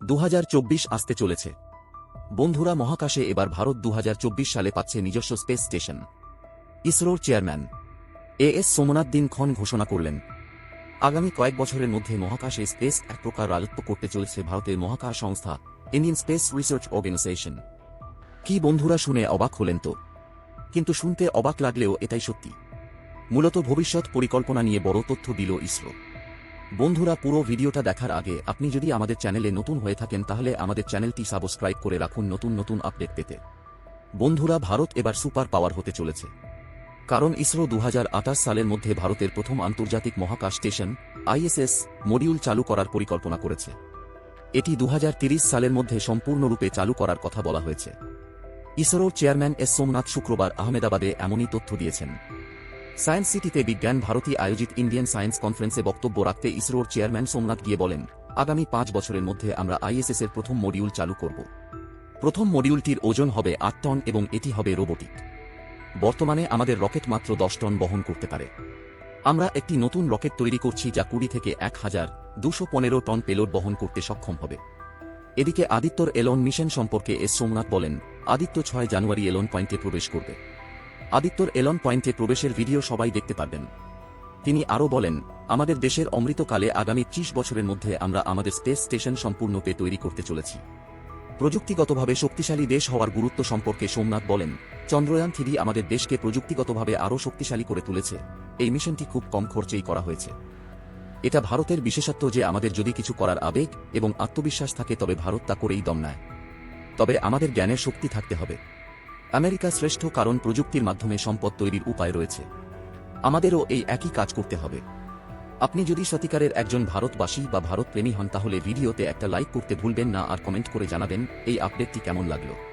দু হাজার চব্বিশ আসতে চলেছে। বন্ধুরা, মহাকাশে এবার ভারত দু হাজার চব্বিশ সালে পাচ্ছে নিজস্ব স্পেস স্টেশন। ইসরোর চেয়ারম্যান এ এস সোমনাথ দিন খন ঘোষণা করলেন, আগামী কয়েক বছরের মধ্যে মহাকাশে স্পেস এক প্রকার রাজত্ব করতে চলেছে ভারতের মহাকাশ সংস্থা ইন্ডিয়ান স্পেস রিসার্চ অর্গানাইজেশন। কি বন্ধুরা শুনে অবাক হলেন তো, কিন্তু শুনতে অবাক লাগলেও এটাই সত্যি। মূলত ভবিষ্যৎ পরিকল্পনা নিয়ে বড় তথ্য দিল ইসরো। বন্ধুরা, পুরো ভিডিওটা দেখার আগে আপনি যদি আমাদের চ্যানেলে নতুন হয়ে থাকেন, তাহলে আমাদের চ্যানেলটি সাবস্ক্রাইব করে রাখুন নতুন নতুন আপডেট পেতে। বন্ধুরা, ভারত এবার সুপার পাওয়ার হতে চলেছে। কারণ ইসরো দু হাজার আঠাশ সালের মধ্যে ভারতের প্রথম আন্তর্জাতিক মহাকাশ স্টেশন, আইএসএস, মডিউল চালু করার পরিকল্পনা করেছে। এটি দু সালের মধ্যে সম্পূর্ণরূপে চালু করার কথা বলা হয়েছে। ইসরোর চেয়ারম্যান এস সোমনাথ শুক্রবার আহমেদাবাদে এমনই তথ্য দিয়েছেন। সায়েন্স সিটিতে বিজ্ঞান ভারতী আয়োজিত ইন্ডিয়ান সায়েন্স কনফারেন্সে বক্তব্য রাখতে ইসরোর চেয়ারম্যান সোমনাথ গিয়ে বলেন, আগামী পাঁচ বছরের মধ্যে আমরা আইএসএস এর প্রথম মডিউল চালু করব। প্রথম মডিউলটির ওজন হবে আট টন এবং এটি হবে রোবোটিক। বর্তমানে আমাদের রকেট মাত্র দশ টন বহন করতে পারে। আমরা একটি নতুন রকেট তৈরি করছি যা কুড়ি থেকে এক হাজার দুশো পনেরো টন পেলোড বহন করতে সক্ষম হবে। এদিকে আদিত্যর এলন মিশন সম্পর্কে এস সোমনাথ বলেন, আদিত্য ছয় জানুয়ারি এলন পয়েন্টে প্রবেশ করবে। আদিত্যর এলন পয়েন্টে প্রবেশের ভিডিও সবাই দেখতে পারবেন। তিনি আরও বলেন, আমাদের দেশের অমৃতকালে আগামী ত্রিশ বছরের মধ্যে আমরা আমাদের স্পেস স্টেশন সম্পূর্ণ সম্পূর্ণরূপে তৈরি করতে চলেছি। প্রযুক্তিগতভাবে শক্তিশালী দেশ হওয়ার গুরুত্ব সম্পর্কে সোমনাথ বলেন, চন্দ্রয়ান থ্রি আমাদের দেশকে প্রযুক্তিগতভাবে আরও শক্তিশালী করে তুলেছে। এই মিশনটি খুব কম খরচেই করা হয়েছে। এটা ভারতের বিশেষত্ব যে আমাদের যদি কিছু করার আবেগ এবং আত্মবিশ্বাস থাকে তবে ভারত তা করেই দম নেয়। তবে আমাদের জ্ঞানের শক্তি থাকতে হবে। আমেরিকা শ্রেষ্ঠ কারণ প্রযুক্তির মাধ্যমে সম্পদ তৈরির উপায় রয়েছে। আমাদেরও এই একই কাজ করতে হবে। আপনি যদি সতিকারের একজন ভারতবাসী বা ভারতপ্রেমী হন, তাহলে ভিডিওতে একটা লাইক করতে ভুলবেন না আর কমেন্ট করে জানাবেন, এই আপডেটটি কেমন লাগল।